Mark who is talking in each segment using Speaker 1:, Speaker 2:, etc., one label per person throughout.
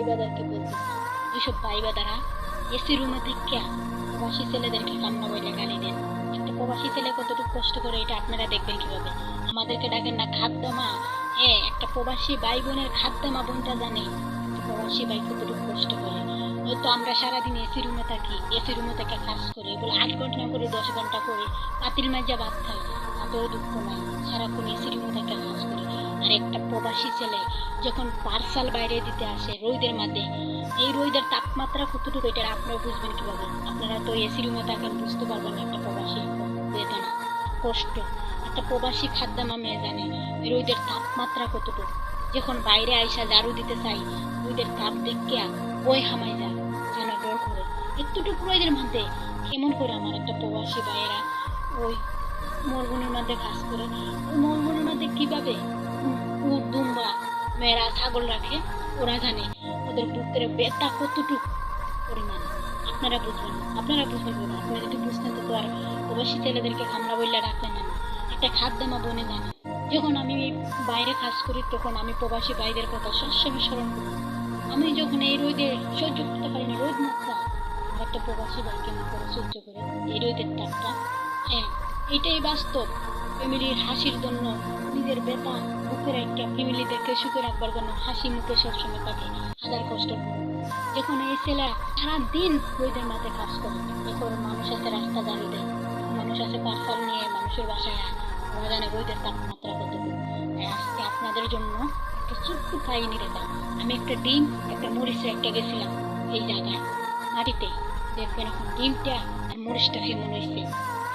Speaker 1: বাইবাদারকে বলতে যেসব বাইবাদারা এসি রুমে থেকে প্রবাসী ছেলেদেরকে কামনা বইলে গালি দেন। একটা প্রবাসী ছেলে কতটুকু কষ্ট করে এটা আপনারা দেখবেন কীভাবে? আমাদেরকে ডাকেন না খাদ্য মা হ্যাঁ একটা প্রবাসী ভাই বোনের খাদ্য মা বোনটা জানে। প্রবাসী ভাই কতটুকু কষ্ট করে। হয়তো আমরা সারাদিন এসি রুমে থাকি এসি রুমে থেকে কাজ করি, এগুলো আট ঘণ্টা করে, দশ ঘণ্টা করে পাতিল মাজা ভাত খাই তাতেও দুঃখ নাই। সারাক্ষণ এসি রুমে থেকে কাজ করি। আর একটা প্রবাসী ছেলে যখন পার্সাল বাইরে দিতে আসে রোদের মাঝে, এই রোদের তাপমাত্রা কতটুকু এটা আপনারা বুঝবেন কীভাবে? আপনারা তো এসি রুমে থাকেন বুঝতে পারবেন একটা প্রবাসী বেদনা কষ্ট। একটা প্রবাসী খাদ্যামা মেয়ে জানে রোদের তাপমাত্রা কতটুকু। যখন বাইরে আইসা ঝাড়ু দিতে চাই, রোদের তাপ দেখিয়া বই হামাই যায়, যেন ডর করে। একটুটুকু রোদের মধ্যে কেমন করে আমার একটা প্রবাসী ভাইয়েরা ওই মরগুনের মধ্যে কাজ করে। ওই মরগুনের মধ্যে কীভাবে মেয়েরা ছাগল রাখে, ওরা জানে ওদের বুকের বেতা কতটুকু পরিমাণ। আপনারা বুঝবেন আপনারা বুঝবেন বলুন আপনারা যদি বুঝতেন তো আর প্রবাসী ছেলেদেরকে খামড়া বললে রাখবেন না। একটা খাদ্যামা বনে জানে যখন আমি বাইরে কাজ করি, তখন আমি প্রবাসী ভাইদের কথা সবসময় স্মরণ করি। আমি যখন এই রোদে সহ্য করতে পারি না, রোদ আমার একটা প্রবাসী ভাই কেমন করে সহ্য করে এই রোদের তাপটা। হ্যাঁ এটাই বাস্তব। ফ্যামিলির হাসির জন্য নিজের বেতা বুকের একটা ফ্যামিলিদেরকে সুখে রাখবার জন্য হাসি মুখে সবসময় থাকে হাজার কষ্ট। যখন এই ছেলেরা সারাদিন রোদের মাঝে কাজ করে। এখন মানুষ আছে রাস্তা দাঁড়ি দেয়, মানুষ আছে পার্সাল নিয়ে মানুষের বাসায়। ওরা জানে রোদের তাপমাত্রা কত আজকে আপনাদের জন্য একটা ছোট্ট কাহিনী রেখা আমি একটা ডিম, একটা মরিচ একটা গেছিলাম এই জায়গায়, মাটিতে। দেখবেন এখন ডিমটা আর মরিচটা কেমন হয়েছে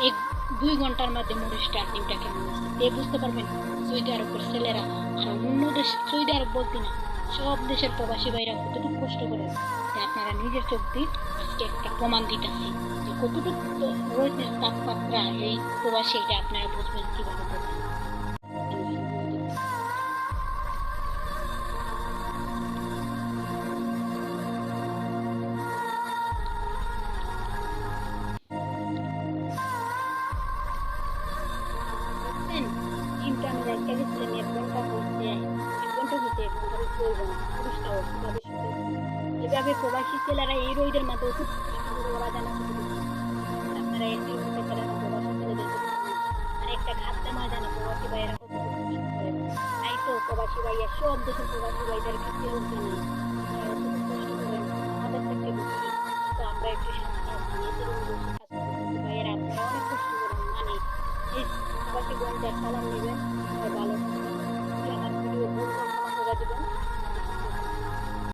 Speaker 1: এক দুই ঘণ্টার মধ্যে কেমন হয়েছে এ বুঝতে পারবেন, সৌদি আরবের ছেলেরা আর অন্য দেশ, সৌদি আরব বলতে না, সব দেশের প্রবাসী ভাইরা কতটুকু কষ্ট করে যে আপনারা নিজের চোখ দিয়ে আজকে একটা প্রমাণ দিতেছি যে কতটুকু রয়েছে তাপমাত্রা এই প্রবাসী এটা আপনারা বুঝবেন কীভাবে গেছিল আমি এক ঘণ্টা হচ্ছে এক ঘণ্টা হচ্ছে এক ঘণ্টা চলবো না পুরুষটা হচ্ছে তাদের সাথে এভাবে প্রবাসী ছেলেরা এই রোহিতের মাধ্যমে খুব ওরা জানা আপনারা এই রোহিতের ছেলেরা প্রবাসী ছেলেদের আর একটা মা জানা প্রবাসী ভাইয়েরা কত তাই তো প্রবাসী ভাইয়া সব দেশের প্রবাসী ভাইদের কাছে হচ্ছে না আমাদের থেকে আমরা একটু শান্তি ভাইয়েরা আপনারা অনেক কষ্ট করেন মানে প্রবাসী বোনদের সালাম নেবেন